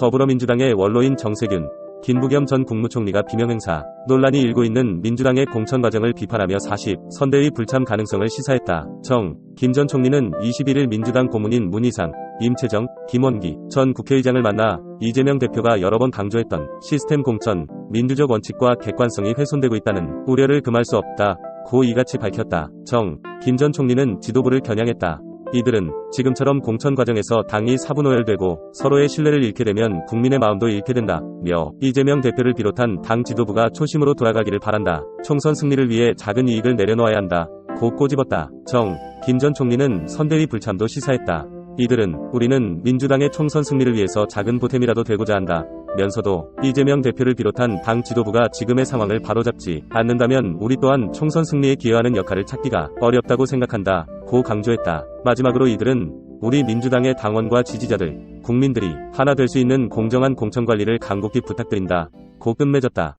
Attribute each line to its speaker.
Speaker 1: 더불어민주당의 원로인 정세균, 김부겸 전 국무총리가 비명행사, 논란이 일고 있는 민주당의 공천 과정을 비판하며 40, 선대위 불참 가능성을 시사했다. 정, 김 전 총리는 21일 민주당 고문인 문희상, 임채정, 김원기 전 국회의장을 만나 이재명 대표가 여러 번 강조했던 시스템 공천, 민주적 원칙과 객관성이 훼손되고 있다는 우려를 금할 수 없다. 고 이같이 밝혔다. 정, 김 전 총리는 지도부를 겨냥했다. 이들은 지금처럼 공천 과정에서 당이 사분오열되고 서로의 신뢰를 잃게 되면 국민의 마음도 잃게 된다. 며 이재명 대표를 비롯한 당 지도부가 초심으로 돌아가기를 바란다. 총선 승리를 위해 작은 이익을 내려놓아야 한다. 고 꼬집었다. 정, 김 전 총리는 선대위 불참도 시사했다. 이들은 우리는 민주당의 총선 승리를 위해서 작은 보탬이라도 되고자 한다. 면서도 이재명 대표를 비롯한 당 지도부가 지금의 상황을 바로잡지 않는다면 우리 또한 총선 승리에 기여하는 역할을 찾기가 어렵다고 생각한다. 고 강조했다. 마지막으로 이들은 우리 민주당의 당원과 지지자들, 국민들이 하나 될 수 있는 공정한 공천 관리를 간곡히 부탁드린다. 고 끝맺었다.